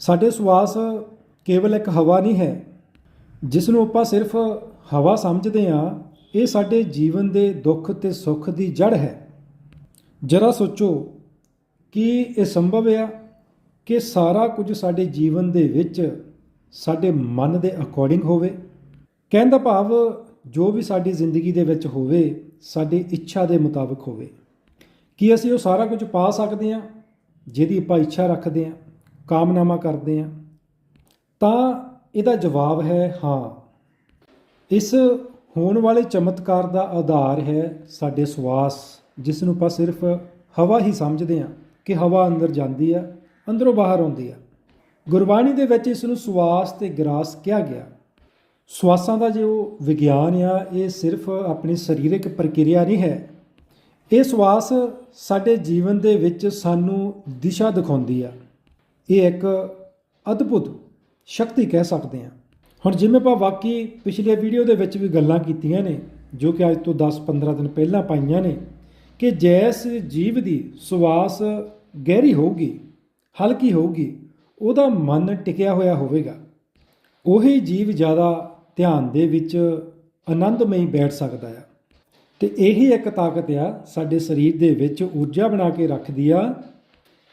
ਸਾਡੇ ਸਵਾਸ ਕੇਵਲ ਇੱਕ ਹਵਾ ਨਹੀਂ ਹੈ, ਜਿਸ ਨੂੰ ਆਪਾਂ ਸਿਰਫ ਹਵਾ ਸਮਝਦੇ ਹਾਂ, ਇਹ ਸਾਡੇ ਜੀਵਨ ਦੇ ਦੁੱਖ ਤੇ ਸੁੱਖ ਦੀ ਜੜ ਹੈ। ਜਰਾ ਸੋਚੋ ਕਿ ਇਹ ਸੰਭਵ ਆ ਕਿ ਸਾਰਾ ਕੁਝ ਸਾਡੇ ਜੀਵਨ ਦੇ ਵਿੱਚ ਸਾਡੇ ਮਨ ਦੇ ਅਕੋਰਡਿੰਗ ਹੋਵੇ। ਕਹਿਣ ਦਾ ਭਾਵ, ਜੋ ਵੀ ਸਾਡੀ ਜ਼ਿੰਦਗੀ ਦੇ ਵਿੱਚ ਹੋਵੇ, ਸਾਡੀ ਇੱਛਾ ਦੇ ਮੁਤਾਬਕ ਹੋਵੇ। ਕੀ ਅਸੀਂ ਉਹ ਸਾਰਾ ਕੁਝ ਪਾ ਸਕਦੇ ਹਾਂ, ਜਿਹਦੀ ਆਪਾਂ ਇੱਛਾ ਰੱਖਦੇ ਹਾਂ? ਕਾਮਨਾਵਾਂ ਕਰਦੇ ਹਾਂ। ਤਾਂ ਇਹਦਾ ਜਵਾਬ ਹੈ ਹਾਂ। ਇਸ ਹੋਣ ਵਾਲੇ ਚਮਤਕਾਰ ਦਾ ਆਧਾਰ ਹੈ ਸਾਡੇ ਸਵਾਸ ਜਿਸ ਨੂੰ ਆਪਾਂ ਸਿਰਫ ਹਵਾ ਹੀ ਸਮਝਦੇ ਹਾਂ ਕਿ ਹਵਾ ਅੰਦਰ ਜਾਂਦੀ ਆ, ਅੰਦਰੋਂ ਬਾਹਰ ਆਉਂਦੀ ਆ। ਗੁਰਬਾਣੀ ਦੇ ਵਿੱਚ ਇਸ ਨੂੰ ਸਵਾਸ ਤੇ ਗਰਾਸ ਕਿਹਾ ਗਿਆ। ਸਵਾਸਾਂ ਦਾ ਜੋ ਵਿਗਿਆਨ ਆ, ਇਹ ਸਿਰਫ ਆਪਣੀ ਸਰੀਰਕ ਪ੍ਰਕਿਰਿਆ ਨਹੀਂ ਹੈ। ਇਹ ਸਵਾਸ ਸਾਡੇ ਜੀਵਨ ਦੇ ਵਿੱਚ ਸਾਨੂੰ ਦਿਸ਼ਾ ਦਿਖਾਉਂਦੀ ਆ। ਇਹ ਇੱਕ ਅਦਭੁਤ ਸ਼ਕਤੀ ਕਹਿ ਸਕਦੇ ਹਾਂ। ਹੁਣ ਜਿਵੇਂ ਆਪਾਂ ਵਾਕਈ ਪਿਛਲੇ ਵੀਡੀਓ ਦੇ ਵਿੱਚ ਵੀ ਗੱਲਾਂ ਕੀਤੀਆਂ ਨੇ, ਜੋ ਕਿ ਅੱਜ ਤੋਂ 10-15 ਦਿਨ ਪਹਿਲਾਂ ਪਾਈਆਂ ਨੇ, ਕਿ ਜੈਸ ਜੀਵ ਦੀ ਸਵਾਸ ਗਹਿਰੀ ਹੋਊਗੀ, ਹਲਕੀ ਹੋਊਗੀ, ਉਹਦਾ ਮਨ ਟਿਕਿਆ ਹੋਇਆ ਹੋਵੇਗਾ। ਉਹੀ ਜੀਵ ਜ਼ਿਆਦਾ ਧਿਆਨ ਦੇ ਵਿੱਚ ਆਨੰਦਮਈ ਬੈਠ ਸਕਦਾ ਆ। ਤੇ ਇਹੀ ਇੱਕ ਤਾਕਤ ਆ, ਸਾਡੇ ਸਰੀਰ ਦੇ ਵਿੱਚ ਊਰਜਾ ਬਣਾ ਕੇ ਰੱਖਦੀ ਆ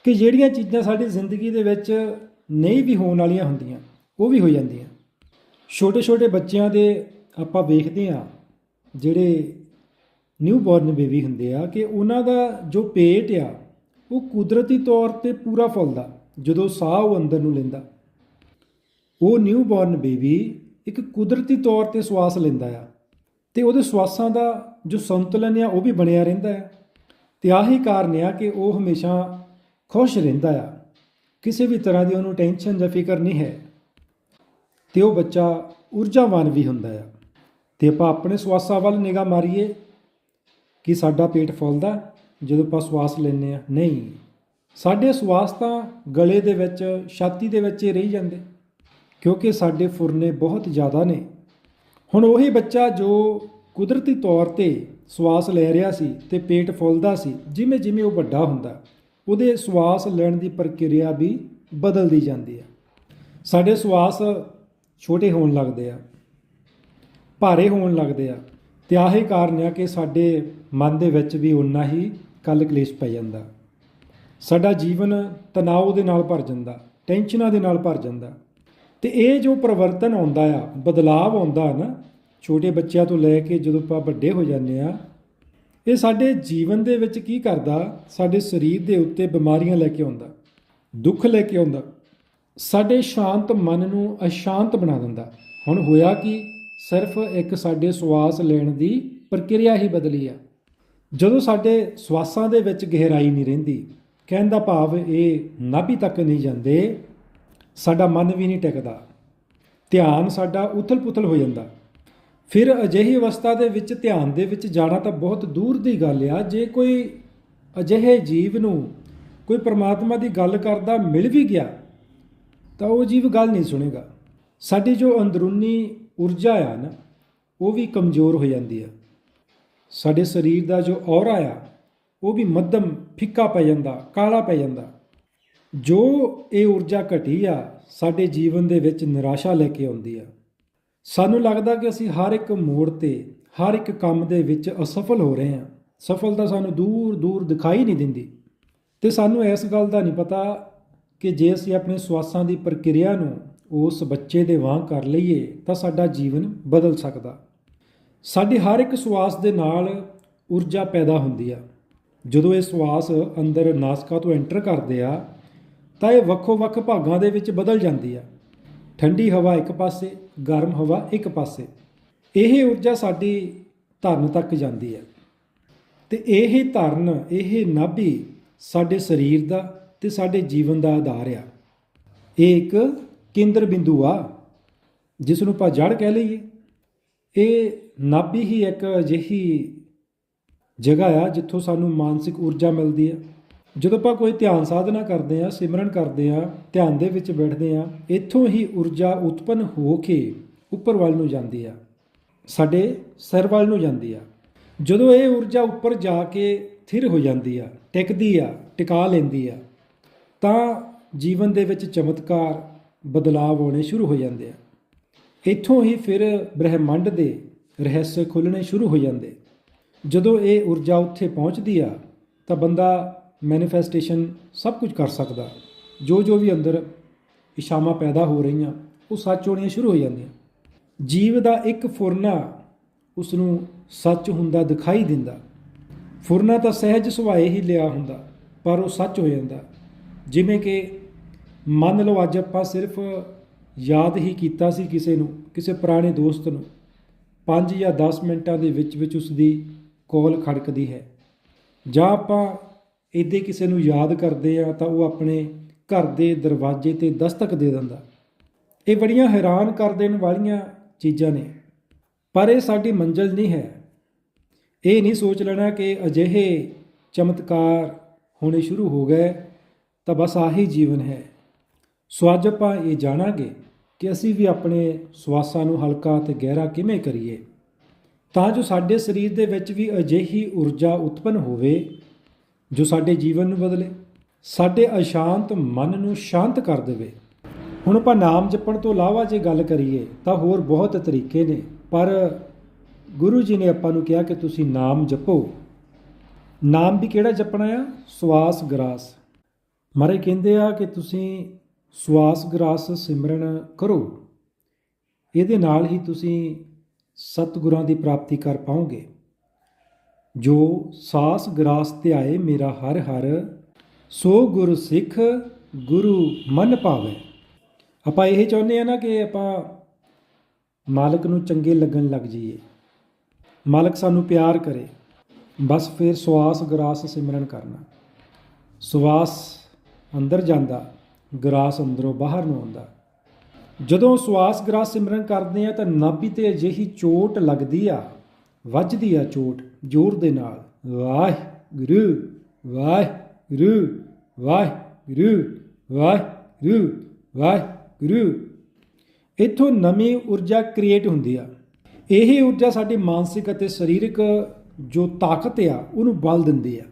ਕਿ ਜਿਹੜੀਆਂ ਚੀਜ਼ਾਂ ਸਾਡੀ ਜ਼ਿੰਦਗੀ ਦੇ ਵਿੱਚ ਨਹੀਂ ਵੀ ਹੋਣ ਵਾਲੀਆਂ ਹੁੰਦੀਆਂ, ਉਹ ਵੀ ਹੋ ਜਾਂਦੀਆਂ। ਛੋਟੇ ਛੋਟੇ ਬੱਚਿਆਂ ਦੇ ਆਪਾਂ ਵੇਖਦੇ ਆ ਜਿਹੜੇ ਨਿਊ ਬੋਰਨ ਬੇਬੀ ਹੁੰਦੇ ਆ, ਕਿ ਉਹਨਾਂ ਦਾ ਜੋ ਪੇਟ ਆ, ਉਹ ਕੁਦਰਤੀ ਤੌਰ ਤੇ ਪੂਰਾ ਫੁੱਲਦਾ, ਜਦੋਂ ਸਾਹ ਉਹ ਅੰਦਰ ਨੂੰ ਲੈਂਦਾ। ਉਹ ਨਿਊ ਬੋਰਨ ਬੇਬੀ ਇੱਕ ਕੁਦਰਤੀ ਤੌਰ ਤੇ ਸਵਾਸ ਲੈਂਦਾ ਆ, ਤੇ ਉਹਦੇ ਸਵਾਸਾਂ ਦਾ ਜੋ ਸੰਤੁਲਨ ਆ, ਉਹ ਵੀ ਬਣਿਆ ਰਹਿੰਦਾ ਆ। ਤੇ ਆਹੀ ਕਾਰਨ ਆ ਕਿ ਉਹ ਹਮੇਸ਼ਾ ਖੁਸ਼ ਰਹਿੰਦਾ ਆ। ਕਿਸੇ ਵੀ ਤਰ੍ਹਾਂ ਦੀ ਉਹਨੂੰ ਟੈਨਸ਼ਨ ਜਾਂ ਫਿਕਰ ਨਹੀਂ ਹੈ। ਤੇ ਉਹ ਬੱਚਾ ਊਰਜਾਵਾਨ ਵੀ ਹੁੰਦਾ ਆ। ਤੇ ਆਪਾਂ ਆਪਣੇ ਸਵਾਸਾਂ ਵੱਲ ਨਿਗਾਹ ਮਾਰੀਏ ਕਿ ਸਾਡਾ ਪੇਟ ਫੁੱਲਦਾ ਜਦੋਂ ਆਪਾਂ ਸਵਾਸ ਲੈਂਦੇ ਆ। ਨਹੀਂ, ਸਾਡੇ ਸਵਾਸ ਤਾਂ ਗਲੇ ਦੇ ਵਿੱਚ, ਛਾਤੀ ਦੇ ਵਿੱਚ ਹੀ ਰਹੀ ਜਾਂਦੇ। ਕਿਉਂਕਿ ਸਾਡੇ ਫੁਰਨੇ ਬਹੁਤ ਜ਼ਿਆਦਾ ਨੇ। ਹੁਣ ਉਹੀ ਬੱਚਾ ਜੋ ਕੁਦਰਤੀ ਤੌਰ ਤੇ ਸਵਾਸ ਲੈ ਰਿਹਾ ਸੀ ਤੇ ਪੇਟ ਫੁੱਲਦਾ ਸੀ ਜਿਵੇਂ ਜਿਵੇਂ ਉਹ ਵੱਡਾ ਹੁੰਦਾ। ਉਹਦੇ ਸਵਾਸ ਲੈਣ ਦੀ ਪ੍ਰਕਿਰਿਆ ਵੀ ਬਦਲਦੀ ਜਾਂਦੀ ਹੈ। ਸਾਡੇ ਸਵਾਸ ਛੋਟੇ ਹੋਣ ਲੱਗਦੇ ਆ, ਭਾਰੇ ਹੋਣ ਲੱਗਦੇ ਆ ਤੇ ਆਹੀ ਕਾਰਨ ਆ ਕਿ ਸਾਡੇ ਮਨ ਦੇ ਵਿੱਚ ਵੀ ਉਨਾ ਹੀ ਕਲ ਕਲੇਸ਼ ਪੈ ਜਾਂਦਾ। ਸਾਡਾ ਜੀਵਨ ਤਣਾਅ ਦੇ ਨਾਲ ਭਰ ਜਾਂਦਾ, ਟੈਨਸ਼ਨਾਂ ਦੇ ਨਾਲ ਭਰ ਜਾਂਦਾ ਤੇ ਇਹ ਜੋ ਪਰਿਵਰਤਨ ਆਉਂਦਾ ਆ, ਬਦਲਾਵ ਆਉਂਦਾ ਨਾ, ਛੋਟੇ ਬੱਚਿਆਂ ਤੋਂ ਲੈ ਕੇ ਜਦੋਂ ਆਪਾਂ ਵੱਡੇ ਹੋ ਜਾਂਦੇ ਆ ਇਹ ਸਾਡੇ ਜੀਵਨ ਦੇ ਵਿੱਚ ਕੀ ਕਰਦਾ? ਸਾਡੇ ਸਰੀਰ ਦੇ ਉੱਤੇ ਬਿਮਾਰੀਆਂ ਲੈ ਕੇ ਆਉਂਦਾ, ਦੁੱਖ ਲੈ ਕੇ ਆਉਂਦਾ, ਸਾਡੇ ਸ਼ਾਂਤ ਮਨ ਨੂੰ ਅਸ਼ਾਂਤ ਬਣਾ ਦਿੰਦਾ। ਹੁਣ ਹੋਇਆ ਕਿ? ਸਿਰਫ ਇੱਕ ਸਾਡੇ ਸਵਾਸ ਲੈਣ ਦੀ ਪ੍ਰਕਿਰਿਆ ਹੀ ਬਦਲੀ ਆ। ਜਦੋਂ ਸਾਡੇ ਸਵਾਸਾਂ ਦੇ ਵਿੱਚ ਗਹਿਰਾਈ ਨਹੀਂ ਰਹਿੰਦੀ, ਕਹਿਣ ਦਾ ਭਾਵ ਇਹ ਨਾਭੀ ਤੱਕ ਨਹੀਂ ਜਾਂਦੇ, ਸਾਡਾ ਮਨ ਵੀ ਨਹੀਂ ਟਿਕਦਾ। ਧਿਆਨ ਸਾਡਾ ਉਥਲ-ਪੁਥਲ ਹੋ ਜਾਂਦਾ। ਫਿਰ ਅਜਿਹੀ ਅਵਸਥਾ ਦੇ ਵਿੱਚ ਧਿਆਨ ਦੇ ਵਿੱਚ ਜਾਣਾ ਤਾਂ ਬਹੁਤ ਦੂਰ ਦੀ ਗੱਲ ਆ। ਜੇ ਕੋਈ ਅਜਿਹੇ ਜੀਵ ਨੂੰ ਕੋਈ ਪ੍ਰਮਾਤਮਾ ਦੀ ਗੱਲ ਕਰਦਾ ਮਿਲ ਵੀ ਗਿਆ, ਤਾਂ ਉਹ ਜੀਵ ਗੱਲ ਨਹੀਂ ਸੁਣੇਗਾ। ਸਾਡੀ ਜੋ ਅੰਦਰੂਨੀ ਊਰਜਾ ਆ ਨਾ, ਉਹ ਵੀ ਕਮਜ਼ੋਰ ਹੋ ਜਾਂਦੀ ਆ। ਸਾਡੇ ਸਰੀਰ ਦਾ ਜੋ ਔਰਾ ਆ, ਉਹ ਵੀ ਮੱਧਮ ਫਿੱਕਾ ਪੈ ਜਾਂਦਾ, ਕਾਲਾ ਪੈ ਜਾਂਦਾ। ਜੋ ਇਹ ਊਰਜਾ ਘਟੀ ਆ, ਸਾਡੇ ਜੀਵਨ ਦੇ ਵਿੱਚ ਨਿਰਾਸ਼ਾ ਲੈ ਕੇ ਆਉਂਦੀ ਆ। ਸਾਨੂੰ ਲੱਗਦਾ ਕਿ ਅਸੀਂ ਹਰ ਇੱਕ ਮੋੜ ਤੇ, ਹਰ ਇੱਕ ਕੰਮ ਦੇ ਵਿੱਚ ਅਸਫਲ ਹੋ ਰਹੇ ਹਾਂ। ਸਫਲਤਾ ਸਾਨੂੰ ਦੂਰ ਦੂਰ ਦਿਖਾਈ ਨਹੀਂ ਦਿੰਦੀ। ਤੇ ਸਾਨੂੰ ਇਸ ਗੱਲ ਦਾ ਨਹੀਂ ਪਤਾ ਕਿ ਜੇ ਅਸੀਂ ਆਪਣੇ ਸਵਾਸਾਂ ਦੀ ਪ੍ਰਕਿਰਿਆ ਨੂੰ ਉਸ ਬੱਚੇ ਦੇ ਵਾਂਗ ਕਰ ਲਈਏ, ਤਾਂ ਸਾਡਾ ਜੀਵਨ ਬਦਲ ਸਕਦਾ। ਸਾਡੀ ਹਰ ਇੱਕ ਸਵਾਸ ਦੇ ਨਾਲ ਊਰਜਾ ਪੈਦਾ ਹੁੰਦੀ ਆ। ਜਦੋਂ ਇਹ ਸਵਾਸ ਅੰਦਰ ਨਾਸਕਾ ਤੋਂ ਐਂਟਰ ਕਰਦੇ ਆ, ਤਾਂ ਇਹ ਵੱਖੋ ਵੱਖ ਭਾਗਾਂ ਦੇ ਵਿੱਚ ਬਦਲ ਜਾਂਦੀ ਆ। ਠੰਡੀ ਹਵਾ ਇੱਕ ਪਾਸੇ, ਗਰਮ ਹਵਾ ਇੱਕ ਪਾਸੇ। ਇਹ ਊਰਜਾ ਸਾਡੀ ਧਰਨ ਤੱਕ ਜਾਂਦੀ ਹੈ। ਤੇ ਇਹ ਧਰਨ, ਇਹ ਨਾਭੀ ਸਾਡੇ ਸਰੀਰ ਦਾ ਤੇ ਸਾਡੇ ਜੀਵਨ ਦਾ ਆਧਾਰ ਆ। ਇਹ ਇੱਕ ਕੇਂਦਰ ਬਿੰਦੂ ਆ ਜਿਸ ਨੂੰ ਆਪਾਂ ਜੜ ਕਹਿ ਲਈਏ। ਇਹ ਨਾਭੀ ਹੀ ਇੱਕ ਅਜਿਹੀ ਜਗ੍ਹਾ ਆ, ਜਿੱਥੋਂ ਸਾਨੂੰ ਮਾਨਸਿਕ ਊਰਜਾ ਮਿਲਦੀ ਹੈ। ਜਦੋਂ ਆਪਾਂ ਕੋਈ ਧਿਆਨ ਸਾਧਨਾ ਕਰਦੇ ਆ ਸਿਮਰਨ ਕਰਦੇ ਆ ਧਿਆਨ ਦੇ ਵਿੱਚ ਬੈਠਦੇ ਆ ਇੱਥੋਂ ਹੀ ਊਰਜਾ ਉਤਪੰਨ ਹੋ ਕੇ ਉੱਪਰ ਵੱਲ ਨੂੰ ਜਾਂਦੀ ਆ, ਸਾਡੇ ਸਿਰ ਵੱਲ ਨੂੰ ਜਾਂਦੀ ਆ। ਜਦੋਂ ਇਹ ਊਰਜਾ ਉੱਪਰ ਜਾ ਕੇ ਥਿਰ ਹੋ ਜਾਂਦੀ ਆ, ਟਿਕਦੀ ਆ, ਟਿਕਾ ਲੈਂਦੀ ਆ, ਤਾਂ ਜੀਵਨ ਦੇ ਵਿੱਚ ਚਮਤਕਾਰ ਬਦਲਾਅ ਆਉਣੇ ਸ਼ੁਰੂ ਹੋ ਜਾਂਦੇ ਆ। ਇੱਥੋਂ ਹੀ ਫਿਰ ਬ੍ਰਹਿਮੰਡ ਦੇ ਰਹੱਸ ਖੁੱਲਣੇ ਸ਼ੁਰੂ ਹੋ ਜਾਂਦੇ। ਜਦੋਂ ਇਹ ਊਰਜਾ ਉੱਥੇ ਪਹੁੰਚਦੀ ਆ, ਤਾਂ ਬੰਦਾ ਮੈਨੀਫੈਸਟੇਸ਼ਨ ਸਭ ਕੁਝ ਕਰ ਸਕਦਾ। ਜੋ ਜੋ ਵੀ ਅੰਦਰ ਇਸ਼ਾਵਾਂ ਪੈਦਾ ਹੋ ਰਹੀਆਂ, ਉਹ ਸੱਚ ਹੋਣੀਆਂ ਸ਼ੁਰੂ ਹੋ ਜਾਂਦੀਆਂ। ਜੀਵ ਦਾ ਇੱਕ ਫੁਰਨਾ ਉਸ ਨੂੰ ਸੱਚ ਹੁੰਦਾ ਦਿਖਾਈ ਦਿੰਦਾ। ਫੁਰਨਾ ਤਾਂ ਸਹਿਜ ਸੁਭਾਏ ਹੀ ਲਿਆ ਹੁੰਦਾ, ਪਰ ਉਹ ਸੱਚ ਹੋ ਜਾਂਦਾ। ਜਿਵੇਂ ਕਿ ਮੰਨ ਲਓ ਅੱਜ ਆਪਾਂ ਸਿਰਫ ਯਾਦ ਹੀ ਕੀਤਾ ਸੀ ਕਿਸੇ ਨੂੰ, ਕਿਸੇ ਪੁਰਾਣੇ ਦੋਸਤ ਨੂੰ। 5 ਜਾਂ 10 ਮਿੰਟਾਂ ਦੇ ਵਿੱਚ ਵਿੱਚ ਉਸ ਦੀ ਕਾਲ ਖੜਕਦੀ ਹੈ। ਜਾਂ ਆਪਾਂ ਇੱਦੇ ਕਿਸੇ ਨੂੰ ਯਾਦ ਕਰਦੇ ਆ ਤਾਂ ਉਹ ਆਪਣੇ ਘਰ ਦੇ ਦਰਵਾਜ਼ੇ ਤੇ ਦਸਤਕ ਦੇ ਦਿੰਦਾ। ਇਹ ਬੜੀਆਂ ਹੈਰਾਨ ਕਰ ਦੇਣ ਵਾਲੀਆਂ ਚੀਜ਼ਾਂ ਨੇ। ਪਰ ਇਹ ਸਾਡੀ ਮੰਜ਼ਿਲ ਨਹੀਂ ਹੈ। ਇਹ ਨਹੀਂ ਸੋਚ ਲੈਣਾ ਕਿ ਅਜਿਹੇ ਚਮਤਕਾਰ ਹੋਣੇ ਸ਼ੁਰੂ ਹੋ ਗਏ ਤਾਂ ਬਸ ਆਹੀ ਜੀਵਨ ਹੈ। ਸੋ ਅੱਜ ਆਪਾਂ ਇਹ ਜਾਣਾਂਗੇ ਕਿ ਅਸੀਂ ਵੀ ਆਪਣੇ ਸਵਾਸਾਂ ਨੂੰ ਹਲਕਾ ਤੇ ਗਹਿਰਾ ਕਿਵੇਂ ਕਰੀਏ। ਤਾਂ ਜੋ ਸਾਡੇ ਸਰੀਰ ਦੇ ਵਿੱਚ ਵੀ ਅਜਿਹੀ ਊਰਜਾ ਉਤਪੰਨ ਹੋਵੇ ਜੋ ਸਾਡੇ ਜੀਵਨ ਨੂੰ ਬਦਲੇ, ਸਾਡੇ ਅਸ਼ਾਂਤ ਮਨ ਨੂੰ ਸ਼ਾਂਤ ਕਰ ਦੇਵੇ। ਹੁਣ ਆਪਾਂ ਨਾਮ ਜਪਣ ਤੋਂ ਇਲਾਵਾ ਜੇ ਗੱਲ ਕਰੀਏ, ਤਾਂ ਹੋਰ ਬਹੁਤ ਤਰੀਕੇ ਨੇ। ਪਰ ਗੁਰੂ ਜੀ ਨੇ ਆਪਾਂ ਨੂੰ ਕਿਹਾ ਕਿ ਤੁਸੀਂ ਨਾਮ ਜਪੋ। ਨਾਮ ਵੀ ਕਿਹੜਾ ਜਪਣਾ ਆ? ਸਵਾਸ ਗਰਾਸ। ਮਾਰੇ ਕਹਿੰਦੇ ਆ ਕਿ ਤੁਸੀਂ ਸਵਾਸ ਗਰਾਸ ਸਿਮਰਨ ਕਰੋ। ਇਹਦੇ ਨਾਲ ਹੀ ਤੁਸੀਂ ਸਤਿਗੁਰਾਂ ਦੀ ਪ੍ਰਾਪਤੀ ਕਰ ਪਾਓਗੇ। ਜੋ ਸਾਸ ਗਰਾਸ ਧਿਆਏ ਮੇਰਾ ਹਰ ਹਰ, ਸੋ ਗੁਰ ਸਿੱਖ ਗੁਰੂ ਮਨ ਭਾਵੇ ਆਪਾਂ ਇਹ ਚਾਹੁੰਦੇ ਆ ਨਾ ਕਿ ਆਪਾਂ ਮਾਲਕ ਨੂੰ ਚੰਗੇ ਲੱਗਣ ਲੱਗ ਜਾਈਏ। ਮਾਲਕ ਸਾਨੂੰ ਪਿਆਰ ਕਰੇ। ਬਸ ਫਿਰ ਸਵਾਸ ਗਰਾਸ ਸਿਮਰਨ ਕਰਨਾ। ਸਵਾਸ ਅੰਦਰ ਜਾਂਦਾ, ਗਰਾਸ ਅੰਦਰੋਂ ਬਾਹਰ ਨੂੰ ਆਉਂਦਾ। ਜਦੋਂ ਸਵਾਸ ਗਰਾਸ ਸਿਮਰਨ ਕਰਦੇ ਆ ਤਾਂ ਨਾਭੀ ਤੇ ਅਜਿਹੀ ਚੋਟ ਲੱਗਦੀ ਆ ਵੱਜਦੀ ਆ ਚੋਟ ਜ਼ੋਰ ਦੇ ਨਾਲ। ਵਾਹਿਗੁਰੂ ਵਾਹਿਗੁਰੂ ਵਾਹਿਗੁਰੂ ਵਾਹਿਗੁਰੂ ਵਾਹਿਗੁਰੂ। ਇੱਥੋਂ ਨਵੀਂ ਊਰਜਾ ਕ੍ਰੀਏਟ ਹੁੰਦੀ ਆ। ਇਹ ਊਰਜਾ ਸਾਡੀ ਮਾਨਸਿਕ ਅਤੇ ਸਰੀਰਕ ਜੋ ਤਾਕਤ ਆ, ਉਹਨੂੰ ਬਲ ਦਿੰਦੀ ਆ।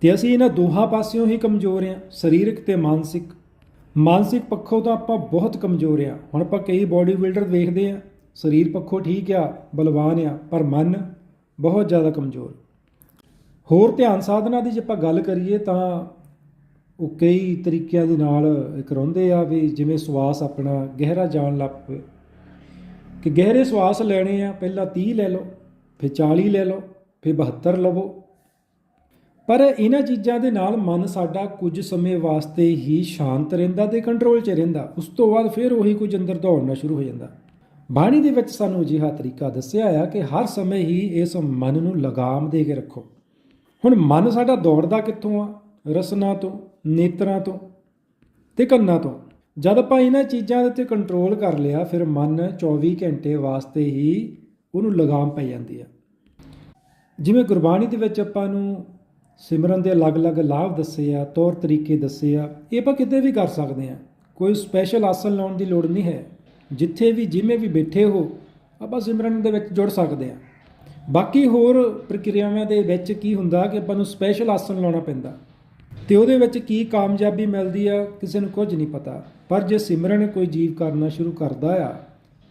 ਤੇ ਅਸੀਂ ਇਹਨਾਂ ਦੋਹਾਂ ਪਾਸਿਓਂ ਹੀ ਕਮਜ਼ੋਰ ਆ, ਸਰੀਰਕ ਤੇ ਮਾਨਸਿਕ। ਮਾਨਸਿਕ ਪੱਖੋਂ ਤਾਂ ਆਪਾਂ ਬਹੁਤ ਕਮਜ਼ੋਰ ਆ। ਹੁਣ ਆਪਾਂ ਕਈ ਬਾਡੀ ਬਿਲਡਰ ਵੇਖਦੇ ਆ ਸਰੀਰ ਪੱਖੋਂ ਠੀਕ ਆ, ਬਲਵਾਨ ਆ, ਪਰ ਮਨ ਬਹੁਤ ਜ਼ਿਆਦਾ ਕਮਜ਼ੋਰ। ਹੋਰ ਧਿਆਨ ਸਾਧਨਾ ਦੀ ਜੇ ਆਪਾਂ ਗੱਲ ਕਰੀਏ ਤਾਂ ਉਹ ਕਈ ਤਰੀਕਿਆਂ ਦੇ ਨਾਲ ਕਰਾਉਂਦੇ ਆ ਵੀ ਜਿਵੇਂ ਸਵਾਸ ਆਪਣਾ ਗਹਿਰਾ ਜਾਣ ਲੱਗ ਪਏ। ਕਿ ਗਹਿਰੇ ਸਵਾਸ ਲੈਣੇ ਆ, ਪਹਿਲਾਂ 30 ਲੈ ਲਓ, ਫਿਰ 40 ਲੈ ਲਓ, ਫਿਰ 72 ਲਵੋ। ਪਰ ਇਹਨਾਂ ਚੀਜ਼ਾਂ ਦੇ ਨਾਲ ਮਨ ਸਾਡਾ ਕੁਝ ਸਮੇਂ ਵਾਸਤੇ ਹੀ ਸ਼ਾਂਤ ਰਹਿੰਦਾ ਤੇ ਕੰਟਰੋਲ 'ਚ ਰਹਿੰਦਾ। ਉਸ ਤੋਂ ਬਾਅਦ ਫਿਰ ਉਹੀ ਕੁਝ ਅੰਦਰ ਦੌੜਨਾ ਸ਼ੁਰੂ ਹੋ ਜਾਂਦਾ। ਬਾਣੀ ਦੇ ਵਿੱਚ ਸਾਨੂੰ ਅਜਿਹਾ ਤਰੀਕਾ ਦੱਸਿਆ ਆ ਕਿ ਹਰ ਸਮੇਂ ਹੀ ਇਸ ਮਨ ਨੂੰ ਲਗਾਮ ਦੇ ਕੇ ਰੱਖੋ। ਹੁਣ ਮਨ ਸਾਡਾ ਦੌੜਦਾ ਕਿੱਥੋਂ ਆ? ਰਸਨਾ ਤੋਂ, ਨੇਤਰਾਂ ਤੋਂ ਤੇ ਕੰਨਾਂ ਤੋਂ। ਜਦ ਆਪਾਂ ਇਹਨਾਂ ਚੀਜ਼ਾਂ ਦੇ ਉੱਤੇ ਕੰਟਰੋਲ ਕਰ ਲਿਆ, ਫਿਰ ਮਨ 24 ਘੰਟੇ ਵਾਸਤੇ ਹੀ ਉਹਨੂੰ ਲਗਾਮ ਪੈ ਜਾਂਦੀ ਆ। ਜਿਵੇਂ ਗੁਰਬਾਣੀ ਦੇ ਵਿੱਚ ਆਪਾਂ ਨੂੰ ਸਿਮਰਨ ਦੇ ਅਲੱਗ-ਅਲੱਗ ਲਾਭ ਦੱਸੇ ਆ, ਤੌਰ ਤਰੀਕੇ ਦੱਸੇ ਆ, ਇਹ ਆਪਾਂ ਕਿਤੇ ਵੀ ਕਰ ਸਕਦੇ ਆ। ਕੋਈ ਸਪੈਸ਼ਲ ਆਸਨ ਲਾਉਣ ਦੀ ਲੋੜ ਨਹੀਂ ਹੈ। ਜਿੱਥੇ ਵੀ ਜਿਵੇਂ ਵੀ ਬੈਠੇ ਹੋ, ਆਪਾਂ ਸਿਮਰਨ ਦੇ ਵਿੱਚ ਜੁੜ ਸਕਦੇ ਆ ਬਾਕੀ ਹੋਰ ਪ੍ਰਕਿਰਿਆਵਾਂ ਦੇ ਵਿੱਚ ਕੀ ਹੁੰਦਾ ਕਿ ਆਪਾਂ ਨੂੰ ਸਪੈਸ਼ਲ ਆਸਨ ਲਾਉਣਾ ਪੈਂਦਾ। ਤੇ ਉਹਦੇ ਵਿੱਚ ਕੀ ਕਾਮਯਾਬੀ ਮਿਲਦੀ ਆ, ਕਿਸੇ ਨੂੰ ਕੁਝ ਨਹੀਂ ਪਤਾ। ਪਰ ਜੇ ਸਿਮਰਨ ਕੋਈ ਜੀਵ ਕਰਨਾ ਸ਼ੁਰੂ ਕਰਦਾ ਆ,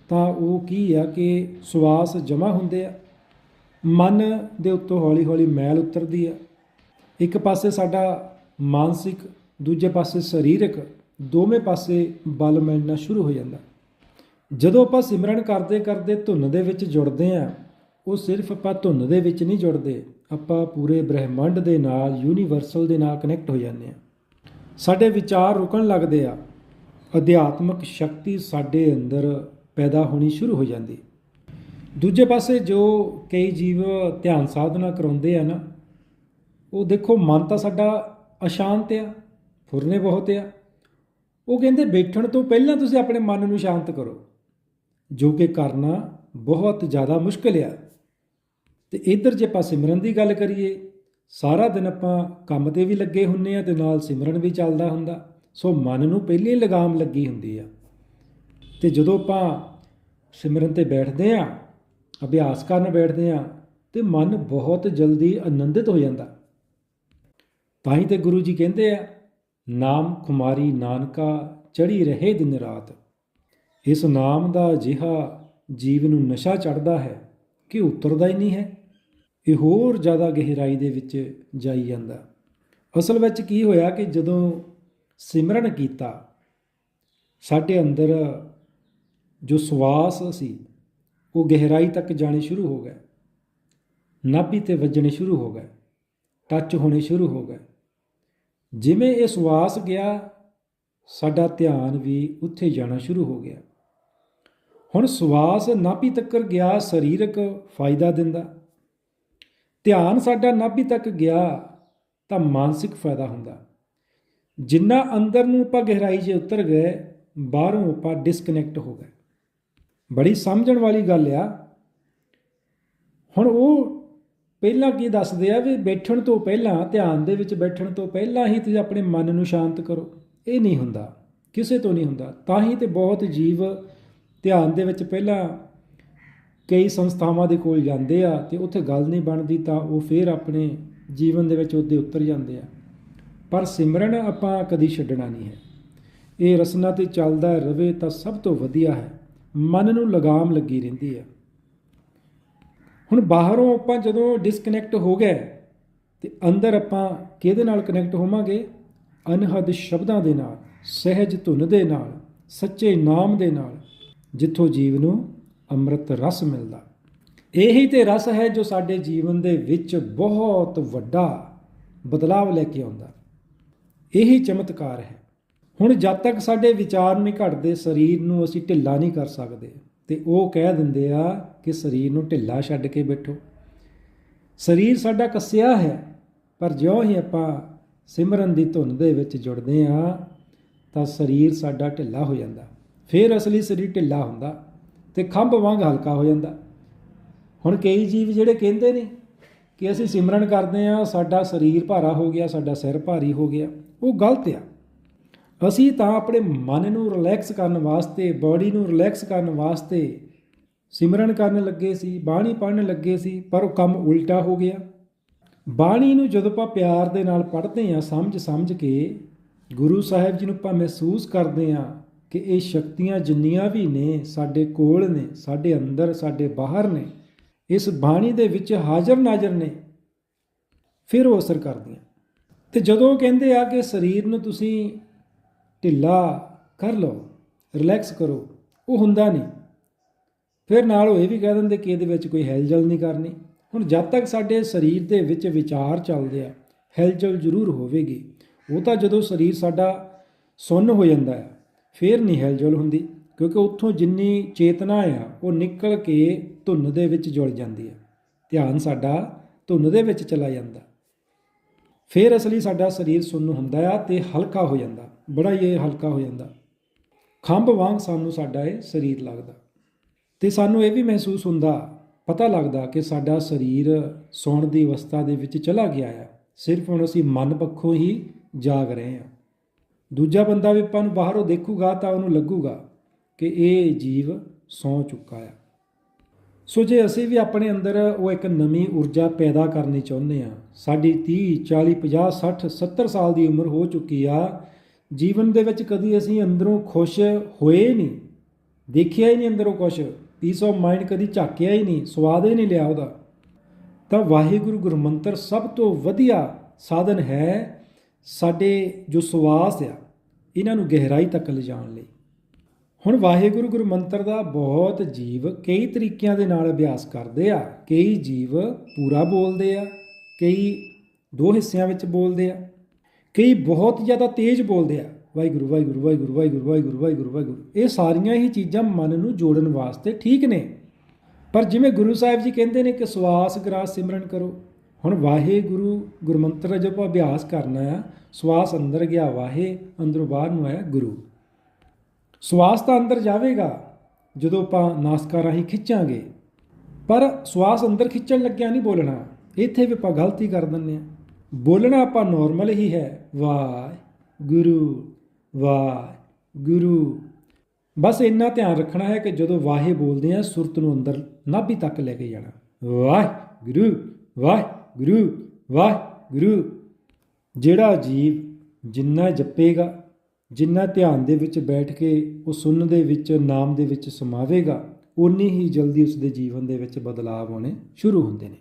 ਤਾਂ ਉਹ ਕੀ ਆ ਕਿ ਸਵਾਸ ਜਮਾ ਹੁੰਦੇ ਆ। ਮਨ ਦੇ ਉੱਤੋਂ ਹੌਲੀ-ਹੌਲੀ ਮੈਲ ਉਤਰਦੀ ਆ। ਇੱਕ ਪਾਸੇ ਸਾਡਾ ਮਾਨਸਿਕ, ਦੂਜੇ ਪਾਸੇ ਸਰੀਰਕ, ਦੋਵੇਂ ਪਾਸੇ ਬਲ ਮਿਲਣਾ ਸ਼ੁਰੂ ਹੋ ਜਾਂਦਾ। ਜਦੋਂ ਆਪਾਂ ਸਿਮਰਨ ਕਰਦੇ ਕਰਦੇ ਧੁਨ ਦੇ ਵਿੱਚ ਜੁੜਦੇ ਆ ਉਹ ਸਿਰਫ ਆਪਾਂ ਧੁਨ ਦੇ ਵਿੱਚ ਨਹੀਂ ਜੁੜਦੇ, ਆਪਾਂ ਪੂਰੇ ਬ੍ਰਹਿਮੰਡ ਦੇ ਨਾਲ ਯੂਨੀਵਰਸਲ ਦੇ ਨਾਲ ਕਨੈਕਟ ਹੋ ਜਾਂਦੇ ਆ ਸਾਡੇ ਵਿਚਾਰ ਰੁਕਣ ਲੱਗਦੇ ਆ, ਅਧਿਆਤਮਕ ਸ਼ਕਤੀ ਸਾਡੇ ਅੰਦਰ ਪੈਦਾ ਹੋਣੀ ਸ਼ੁਰੂ ਹੋ ਜਾਂਦੀ। ਦੂਜੇ ਪਾਸੇ ਜੋ ਕਈ ਜੀਵ ਧਿਆਨ ਸਾਧਨਾ ਕਰਾਉਂਦੇ ਆ ਨਾ, ਉਹ ਦੇਖੋ ਮਨ ਤਾਂ ਸਾਡਾ ਅਸ਼ਾਂਤ ਆ, ਫੁਰਨੇ ਬਹੁਤ ਆ। ਉਹ ਕਹਿੰਦੇ ਬੈਠਣ ਤੋਂ ਪਹਿਲਾਂ ਤੁਸੀਂ ਆਪਣੇ ਮਨ ਨੂੰ ਸ਼ਾਂਤ ਕਰੋ। ਜੋ ਕਿ ਕਰਨਾ ਬਹੁਤ ਜ਼ਿਆਦਾ ਮੁਸ਼ਕਲ ਆ। ਤੇ ਇਧਰ ਜੇ ਆਪਾਂ ਸਿਮਰਨ ਦੀ ਗੱਲ ਕਰੀਏ, ਸਾਰਾ ਦਿਨ ਆਪਾਂ ਕੰਮ ਤੇ ਵੀ ਲੱਗੇ ਹੁੰਨੇ ਆ ਤੇ ਨਾਲ ਸਿਮਰਨ ਵੀ ਚੱਲਦਾ ਹੁੰਦਾ। ਸੋ ਮਨ ਨੂੰ ਪਹਿਲੇ ਲਗਾਮ ਲੱਗੀ ਹੁੰਦੀ ਆ। ਤੇ ਜਦੋਂ ਆਪਾਂ ਸਿਮਰਨ ਤੇ ਬੈਠਦੇ ਆ, ਅਭਿਆਸ ਕਰਨ ਬੈਠਦੇ ਆ, ਤੇ ਮਨ ਬਹੁਤ ਜਲਦੀ ਆਨੰਦਿਤ ਹੋ ਜਾਂਦਾ। ਤਾਂ ਹੀ ਤੇ ਗੁਰੂ ਜੀ ਕਹਿੰਦੇ ਆ, ਨਾਮ ਕੁਮਾਰੀ ਨਾਨਕਾ ਚੜੀ ਰਹੇ ਦਿਨ ਰਾਤ। ਇਸ ਨਾਮ ਦਾ ਜਿਹਾ ਜੀਵ ਨੂੰ ਨਸ਼ਾ ਚੜਦਾ ਹੈ ਕਿ ਉਤਰਦਾ ਹੀ ਨਹੀਂ ਹੈ। ਇਹ ਹੋਰ ਜ਼ਿਆਦਾ ਗਹਿਰਾਈ ਦੇ ਵਿੱਚ ਜਾਈ ਜਾਂਦਾ। ਅਸਲ ਵਿੱਚ ਕੀ ਹੋਇਆ ਕਿ ਜਦੋਂ ਸਿਮਰਨ ਕੀਤਾ, ਸਾਡੇ ਅੰਦਰ ਜੋ ਸਵਾਸ ਸੀ, ਉਹ ਗਹਿਰਾਈ ਤੱਕ ਜਾਣੇ ਸ਼ੁਰੂ ਹੋ ਗਏ। ਨਾਭੀ ਤੇ ਵੱਜਣੇ ਸ਼ੁਰੂ ਹੋ ਗਏ, ਟੱਚ ਹੋਣੇ ਸ਼ੁਰੂ ਹੋ ਗਏ। ਜਿਵੇਂ ਇਹ ਸਵਾਸ ਗਿਆ, ਸਾਡਾ ਧਿਆਨ ਵੀ ਉੱਥੇ ਜਾਣਾ ਸ਼ੁਰੂ ਹੋ ਗਿਆ। ਹੁਣ ਸਵਾਸ ਨਾਭੀ ਤੱਕ ਗਿਆ ਸਰੀਰਕ ਫਾਇਦਾ ਦਿੰਦਾ। ਧਿਆਨ ਸਾਡਾ ਨਾਭੀ ਤੱਕ ਗਿਆ ਤਾਂ ਮਾਨਸਿਕ ਫਾਇਦਾ ਹੁੰਦਾ। ਜਿੰਨਾ ਅੰਦਰ ਨੂੰ ਆਪਾਂ ਗਹਿਰਾਈ 'ਚ ਉਤਰ ਗਏ, ਬਾਹਰੋਂ ਆਪਾਂ ਡਿਸਕਨੈਕਟ ਹੋ ਗਏ। ਬੜੀ ਸਮਝਣ ਵਾਲੀ ਗੱਲ ਆ। ਹੁਣ ਉਹ ਪਹਿਲਾਂ ਕੀ ਦੱਸਦੇ ਆ ਵੀ ਬੈਠਣ ਤੋਂ ਪਹਿਲਾਂ, ਧਿਆਨ ਦੇ ਵਿੱਚ ਬੈਠਣ ਤੋਂ ਪਹਿਲਾਂ ਹੀ ਤੁਸੀਂ ਆਪਣੇ ਮਨ ਨੂੰ ਸ਼ਾਂਤ ਕਰੋ। ਇਹ ਨਹੀਂ ਹੁੰਦਾ। ਕਿਸੇ ਤੋਂ ਨਹੀਂ ਹੁੰਦਾ। ਤਾਂ ਹੀ ਤੇ ਬਹੁਤ ਜੀਵ ਧਿਆਨ ਦੇ ਵਿੱਚ ਪਹਿਲਾਂ ਕਈ ਸੰਸਥਾਵਾਂ ਦੇ ਕੋਲ ਜਾਂਦੇ ਆ ਤੇ ਉੱਥੇ ਗੱਲ ਨਹੀਂ ਬਣਦੀ ਤਾਂ ਉਹ ਫੇਰ ਆਪਣੇ ਜੀਵਨ ਦੇ ਵਿੱਚ ਉਹਦੇ ਉਤਰ ਜਾਂਦੇ ਆ। ਪਰ ਸਿਮਰਨ ਆਪਾਂ ਕਦੀ ਛੱਡਣਾ ਨਹੀਂ ਹੈ। ਇਹ ਰਸਨਾ ਤੇ ਚੱਲਦਾ ਰਵੇ ਤਾਂ ਸਭ ਤੋਂ ਵਧੀਆ ਹੈ। ਮਨ ਨੂੰ ਲਗਾਮ ਲੱਗੀ ਰਹਿੰਦੀ ਹੈ। ਹੁਣ ਬਾਹਰੋਂ ਆਪਾਂ ਜਦੋਂ ਡਿਸਕਨੈਕਟ ਹੋ ਗਏ ਤੇ ਅੰਦਰ ਆਪਾਂ ਕਿਹਦੇ ਨਾਲ ਕਨੈਕਟ ਹੋਵਾਂਗੇ? ਅਨਹਦ ਸ਼ਬਦਾਂ ਦੇ ਨਾਲ, ਸਹਿਜ ਧੁਨ ਦੇ ਨਾਲ, ਸੱਚੇ ਨਾਮ ਦੇ ਨਾਲ ਜਿੱਥੋਂ ਜੀਵ ਨੂੰ ਅੰਮ੍ਰਿਤ ਰਸ ਮਿਲਦਾ। ਇਹੀ ਤੇ ਰਸ ਹੈ ਜੋ ਸਾਡੇ ਜੀਵਨ ਦੇ ਵਿੱਚ ਬਹੁਤ ਵੱਡਾ ਬਦਲਾਵ ਲੈ ਕੇ ਆਉਂਦਾ। ਇਹੀ ਚਮਤਕਾਰ ਹੈ। ਹੁਣ ਜਦ ਤੱਕ ਸਾਡੇ ਵਿਚਾਰ ਨਹੀਂ ਘਟਦੇ, ਸਰੀਰ ਨੂੰ ਅਸੀਂ ਢਿੱਲਾ ਨਹੀਂ ਕਰ ਸਕਦੇ। ਤੇ ਉਹ ਕਹਿ ਦਿੰਦੇ ਆ ਕਿ ਸਰੀਰ ਨੂੰ ਢਿੱਲਾ ਛੱਡ ਕੇ ਬੈਠੋ। ਸਰੀਰ ਸਾਡਾ ਕੱਸਿਆ ਹੈ, ਪਰ ਜਿਉਂ ਹੀ ਆਪਾਂ ਸਿਮਰਨ ਦੀ ਧੁਨ ਦੇ ਵਿੱਚ ਜੁੜਦੇ ਆ ਤਾਂ ਸਰੀਰ ਸਾਡਾ ਢਿੱਲਾ ਹੋ ਜਾਂਦਾ। ਫਿਰ ਅਸਲੀ ਸਰੀਰ ਢਿੱਲਾ ਹੁੰਦਾ ਤੇ ਖੰਭ ਵਾਂਗ ਹਲਕਾ ਹੋ ਜਾਂਦਾ। ਹੁਣ ਕਈ ਜੀਵ ਜਿਹੜੇ ਕਹਿੰਦੇ ਨੇ ਕਿ ਅਸੀਂ ਸਿਮਰਨ ਕਰਦੇ ਆ ਸਾਡਾ ਸਰੀਰ ਭਾਰਾ ਹੋ ਗਿਆ, ਸਾਡਾ ਸਿਰ ਭਾਰੀ ਹੋ ਗਿਆ, ਉਹ ਗਲਤ ਆ। ਅਸੀਂ ਤਾਂ ਆਪਣੇ ਮਨ ਨੂੰ ਰਿਲੈਕਸ ਕਰਨ ਵਾਸਤੇ ਬਾਡੀ ਨੂੰ ਰਿਲੈਕਸ ਕਰਨ ਵਾਸਤੇ ਸਿਮਰਨ ਕਰਨ ਲੱਗੇ ਸੀ, ਬਾਣੀ ਪੜ੍ਹਨ ਲੱਗੇ ਸੀ, ਪਰ ਉਹ ਕੰਮ ਉਲਟਾ ਹੋ ਗਿਆ। ਬਾਣੀ ਨੂੰ ਜਦੋਂ ਆਪਾਂ ਪਿਆਰ ਦੇ ਨਾਲ ਪੜ੍ਹਦੇ ਆ ਸਮਝ ਸਮਝ ਕੇ ਗੁਰੂ ਸਾਹਿਬ ਜੀ ਨੂੰ ਆਪਾਂ ਮਹਿਸੂਸ ਕਰਦੇ ਆ ਕਿ ਇਹ ਸ਼ਕਤੀਆਂ ਜਿੰਨੀਆਂ ਵੀ ਨੇ, ਸਾਡੇ ਕੋਲ ਨੇ, ਸਾਡੇ ਅੰਦਰ, ਸਾਡੇ ਬਾਹਰ ਨੇ, ਇਸ ਬਾਣੀ ਦੇ ਵਿੱਚ ਹਾਜ਼ਰ ਨਾਜ਼ਰ ਨੇ, ਫਿਰ ਉਹ ਅਸਰ ਕਰਦੀਆਂ। ਤੇ ਜਦੋਂ ਉਹ ਕਹਿੰਦੇ ਆ ਕਿ ਸਰੀਰ ਨੂੰ ਤੁਸੀਂ ਢਿੱਲਾ ਕਰ ਲਓ, ਰਿਲੈਕਸ ਕਰੋ, ਉਹ ਹੁੰਦਾ ਨਹੀਂ। ਫਿਰ ਨਾਲ ਉਹ ਇਹ ਵੀ ਕਹਿ ਦਿੰਦੇ ਕਿ ਇਹਦੇ ਵਿੱਚ ਕੋਈ ਹਿਲਜੁਲ ਨਹੀਂ ਕਰਨੀ। ਹੁਣ ਜਦ ਤੱਕ ਸਾਡੇ ਸਰੀਰ ਦੇ ਵਿੱਚ ਵਿਚਾਰ ਚੱਲਦੇ ਆ ਹਿਲਜੁਲ ਜ਼ਰੂਰ ਹੋਵੇਗੀ। ਉਹ ਤਾਂ ਜਦੋਂ ਸਰੀਰ ਸਾਡਾ ਸੁੰਨ ਹੋ ਜਾਂਦਾ ਹੈ ਫਿਰ ਨਹੀਂ ਹਿਲਜੁਲ ਹੁੰਦੀ, ਕਿਉਂਕਿ ਉੱਥੋਂ ਜਿੰਨੀ ਚੇਤਨਾ ਆ, ਉਹ ਨਿਕਲ ਕੇ ਧੁੰਨ ਦੇ ਵਿੱਚ ਜੁੜ ਜਾਂਦੀ ਹੈ ਧਿਆਨ ਸਾਡਾ ਧੁੰਨ ਦੇ ਵਿੱਚ ਚਲਾ ਜਾਂਦਾ। ਫਿਰ ਅਸਲੀ ਸਾਡਾ ਸਰੀਰ ਸੁੰਨ ਹੁੰਦਾ ਆ ਤੇ ਹਲਕਾ ਹੋ ਜਾਂਦਾ, ਬੜਾ ਹੀ ਇਹ ਹਲਕਾ ਹੋ ਜਾਂਦਾ। ਖੰਭ ਵਾਂਗ ਸਾਨੂੰ ਸਾਡਾ ਇਹ ਸਰੀਰ ਲੱਗਦਾ। ਤੇ ਸਾਨੂੰ ਇਹ ਵੀ ਮਹਿਸੂਸ ਹੁੰਦਾ, ਪਤਾ ਲੱਗਦਾ ਕਿ ਸਾਡਾ ਸਰੀਰ ਸੌਣ ਦੀ ਅਵਸਥਾ ਦੇ ਵਿੱਚ ਚਲਾ ਗਿਆ ਆ। ਸਿਰਫ ਹੁਣ ਅਸੀਂ ਮਨ ਪੱਖੋਂ ਹੀ ਜਾਗ ਰਹੇ ਹਾਂ ਦੂਜਾ ਬੰਦਾ ਵੀ ਆਪਾਂ ਨੂੰ ਬਾਹਰੋਂ ਦੇਖੂਗਾ ਤਾਂ ਉਹਨੂੰ ਲੱਗੂਗਾ ਕਿ ਇਹ ਜੀਵ ਸੌ ਚੁੱਕਾ ਆ। ਸੋ ਜੇ ਅਸੀਂ ਵੀ ਆਪਣੇ ਅੰਦਰ ਉਹ ਇੱਕ ਨਵੀਂ ਊਰਜਾ ਪੈਦਾ ਕਰਨੀ ਚਾਹੁੰਦੇ ਆ ਸਾਡੀ 30 40 50 60 70 ਸਾਲ ਦੀ ਉਮਰ ਹੋ ਚੁੱਕੀ ਆ, ਜੀਵਨ ਦੇ ਵਿੱਚ ਕਦੀ ਅਸੀਂ ਅੰਦਰੋਂ ਖੁਸ਼ ਹੋਏ ਨਹੀਂ, ਦੇਖਿਆ ਹੀ ਨਹੀਂ ਅੰਦਰੋਂ ਕੁਛ ਪੀਸ ਆਫ ਮਾਈਂਡ ਕਦੀ ਝਾਕਿਆ ਹੀ ਨਹੀਂ, ਸਵਾਦ ਹੀ ਨਹੀਂ ਲਿਆ ਉਹਦਾ। ਤਾਂ ਵਾਹਿਗੁਰੂ ਗੁਰਮੰਤਰ ਸਭ ਤੋਂ ਵਧੀਆ ਸਾਧਨ ਹੈ ਸਾਡੇ ਜੋ ਸਵਾਸ ਆ, ਇਹਨਾਂ ਨੂੰ ਗਹਿਰਾਈ ਤੱਕ ਲਿਜਾਣ ਲਈ। ਹੁਣ ਵਾਹਿਗੁਰੂ ਗੁਰਮੰਤਰ ਦਾ ਬਹੁਤ ਜੀਵ ਕਈ ਤਰੀਕਿਆਂ ਦੇ ਨਾਲ ਅਭਿਆਸ ਕਰਦੇ ਆ। ਕਈ ਜੀਵ ਪੂਰਾ ਬੋਲਦੇ ਆ, ਕਈ ਦੋ ਹਿੱਸਿਆਂ ਵਿੱਚ ਬੋਲਦੇ ਆ, ਕਈ ਬਹੁਤ ਜ਼ਿਆਦਾ ਤੇਜ਼ ਬੋਲਦੇ ਆ। ਵਾਹਿਗੁਰੂ ਵਾਹਿਗੁਰੂ ਵਾਹਿਗੁਰੂ ਵਾਹਿਗੁਰੂ ਵਾਹਿਗੁਰੂ ਵਾਹਿਗੁਰੂ ਵਾਹਿਗੁਰੂ। ਇਹ ਸਾਰੀਆਂ ਹੀ ਚੀਜ਼ਾਂ ਮਨ ਨੂੰ ਜੋੜਨ ਵਾਸਤੇ ਠੀਕ ਨੇ। ਪਰ ਜਿਵੇਂ ਗੁਰੂ ਸਾਹਿਬ ਜੀ ਕਹਿੰਦੇ ਨੇ ਕਿ ਸਵਾਸ ਗ੍ਰਾਸ ਸਿਮਰਨ ਕਰੋ ਹੁਣ ਵਾਹਿਗੁਰੂ ਗੁਰਮੰਤਰ ਦਾ ਜੋ ਆਪਾਂ ਅਭਿਆਸ ਕਰਨਾ ਆ, ਸਵਾਸ ਅੰਦਰ ਗਿਆ ਵਾਹੇ, ਅੰਦਰੋਂ ਬਾਹਰ ਨੂੰ ਆਇਆ ਗੁਰੂ। ਸਵਾਸ ਤਾਂ ਅੰਦਰ ਜਾਵੇਗਾ, ਜਦੋਂ ਆਪਾਂ ਨਾਸਕਾ ਰਾਹੀਂ ਖਿੱਚਾਂਗੇ। ਪਰ ਸਵਾਸ ਅੰਦਰ ਖਿੱਚਣ ਲੱਗਿਆ ਨਹੀਂ ਬੋਲਣਾ, ਇੱਥੇ ਵੀ ਆਪਾਂ ਗਲਤੀ ਕਰ ਦਿੰਦੇ ਆ ਬੋਲਣਾ ਆਪਾਂ ਨਾਰਮਲ ਹੀ ਹੈ ਵਾਹ ਗੁਰੂ ਵਾਹ ਗੁਰੂ ਬਸ ਇੰਨਾ ਧਿਆਨ ਰੱਖਣਾ ਹੈ ਕਿ ਜਦੋਂ ਵਾਹੇ ਬੋਲਦੇ ਆ ਸੁਰਤ ਨੂੰ ਅੰਦਰ ਨਾਭੀ ਤੱਕ ਲੈ ਕੇ ਜਾਣਾ। ਵਾਹ ਗੁਰੂ ਵਾਹ ਗੁਰੂ ਵਾਹ ਗੁਰੂ ਜਿਹੜਾ ਜੀਵ ਜਿੰਨਾ ਜਪੇਗਾ, ਜਿੰਨਾ ਧਿਆਨ ਦੇ ਵਿੱਚ ਬੈਠ ਕੇ ਉਹ ਸੁਣਨ ਦੇ ਵਿੱਚ, ਨਾਮ ਦੇ ਵਿੱਚ ਸਮਾਵੇਗਾ ਉਨੀ ਹੀ ਜਲਦੀ ਉਸ ਦੇ ਜੀਵਨ ਦੇ ਵਿੱਚ ਬਦਲਾਅ ਆਉਣੇ ਸ਼ੁਰੂ ਹੁੰਦੇ ਨੇ।